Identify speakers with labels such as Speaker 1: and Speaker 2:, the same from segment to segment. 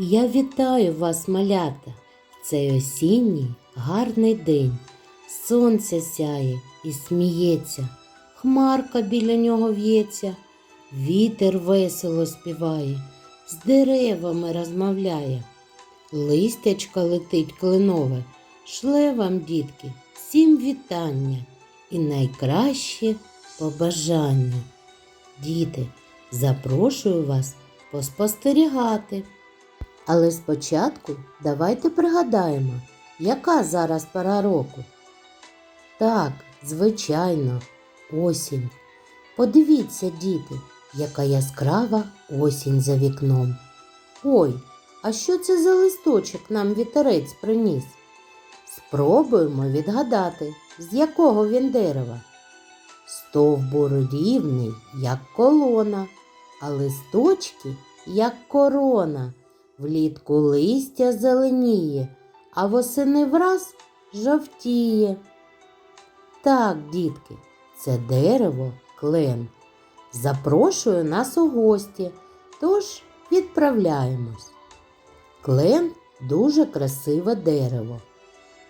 Speaker 1: Я вітаю вас, малята, в цей осінній гарний день. Сонце сяє і сміється, хмарка біля нього в'ється, вітер весело співає, з деревами розмовляє. Листячка летить кленове, шле вам, дітки, всім вітання і найкраще побажання. Діти, запрошую вас поспостерігати. Але спочатку давайте пригадаємо, яка зараз пора року. Так, звичайно, осінь. Подивіться, діти, яка яскрава осінь за вікном. Ой, а що це за листочок нам вітерець приніс? Спробуємо відгадати, з якого він дерева. Стовбур рівний, як колона, а листочки, як корона. Влітку листя зеленіє, а восени враз жовтіє. Так, дітки, це дерево клен. Запрошую нас у гості, тож відправляємось. Клен дуже красиве дерево,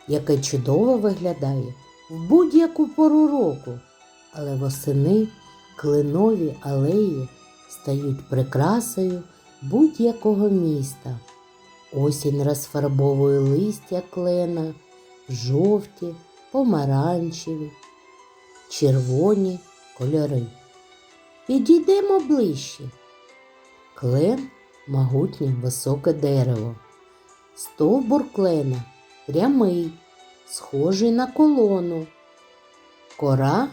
Speaker 1: яке чудово виглядає в будь-яку пору року, але восени кленові алеї стають прикрасою будь-якого міста. Осінь розфарбовує листя клена жовті, помаранчеві, червоні кольори. Підійдемо ближче. Клен могутнє високе дерево. Стовбур клена прямий, схожий на колону. Кора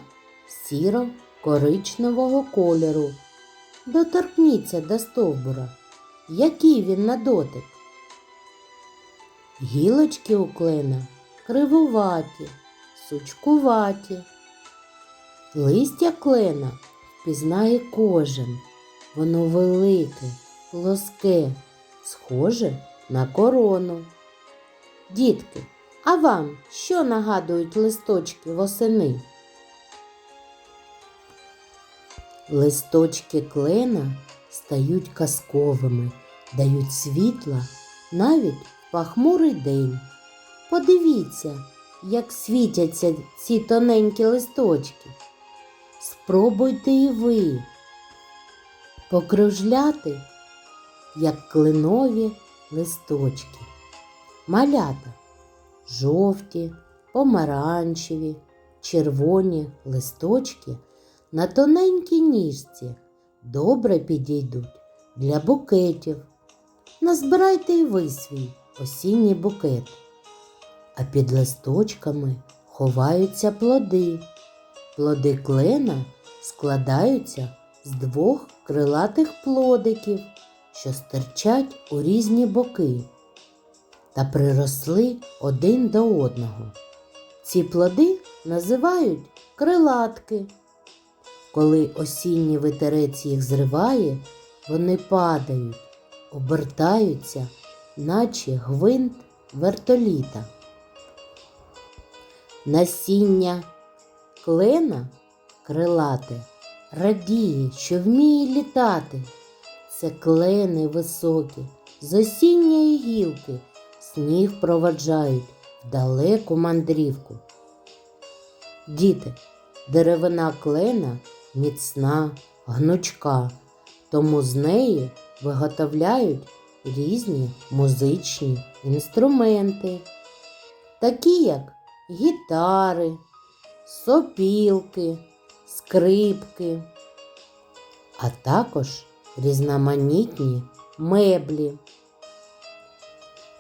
Speaker 1: сіро-коричневого кольору. Доторкніться до стовбура. Який він на дотик? Гілочки у клена кривуваті, сучкуваті. Листя клена впізнає кожен. Воно велике, плоске, схоже на корону. Дітки, а вам що нагадують листочки восени? Листочки клена стають казковими, дають світла навіть в пахмурий день. Подивіться, як світяться ці тоненькі листочки. Спробуйте і ви покружляти, як кленові листочки. Малята жовті, помаранчеві, червоні листочки на тоненькій ніжці добре підійдуть для букетів. Назбирайте і ви свій осінній букет. А під листочками ховаються плоди. Плоди клена складаються з двох крилатих плодиків, що стирчать у різні боки та приросли один до одного. Ці плоди називають крилатки. Коли осінній вітерець їх зриває, вони падають, обертаються, наче гвинт вертоліта. Насіння клена крилате радіє, що вміє літати. Це клени високі, з осінньої гілки сніг проваджають в далеку мандрівку. Діти, деревина клена міцна, гнучка, тому з неї виготовляють різні музичні інструменти, такі як гітари, сопілки, скрипки, а також різноманітні меблі.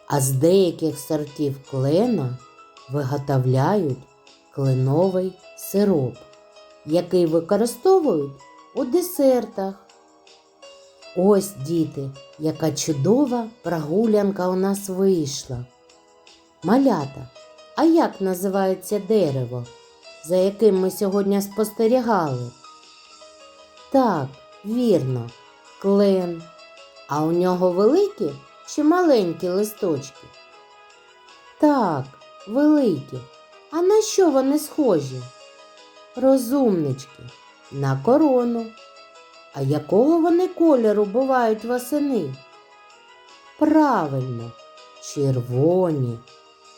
Speaker 1: А з деяких сортів клена виготовляють кленовий сироп, який використовують у десертах. Ось, діти, яка чудова прогулянка у нас вийшла. Малята, а як називається дерево, за яким ми сьогодні спостерігали? Так, вірно, клен. А у нього великі чи маленькі листочки? Так, великі. А на що вони схожі? Розумнички, на корону. А якого вони кольору бувають восени? Правильно, червоні,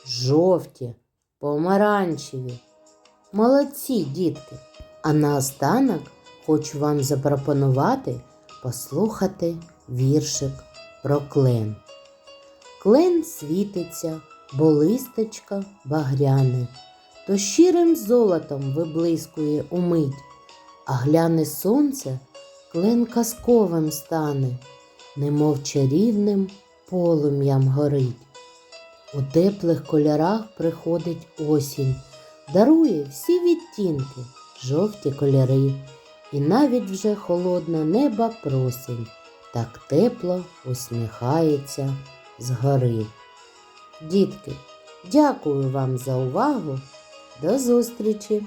Speaker 1: жовті, помаранчеві. Молодці, дітки! А наостанок хочу вам запропонувати послухати віршик про клен. Клен світиться, бо листочка багряне, то щирим золотом виблискує умить, а гляне сонце, клен казковим стане, немов чарівним полум'ям горить. У теплих кольорах приходить осінь, дарує всі відтінки, жовті кольори, і навіть вже холодне небо просить, так тепло усміхається згори. Дітки, дякую вам за увагу. До зустрічі!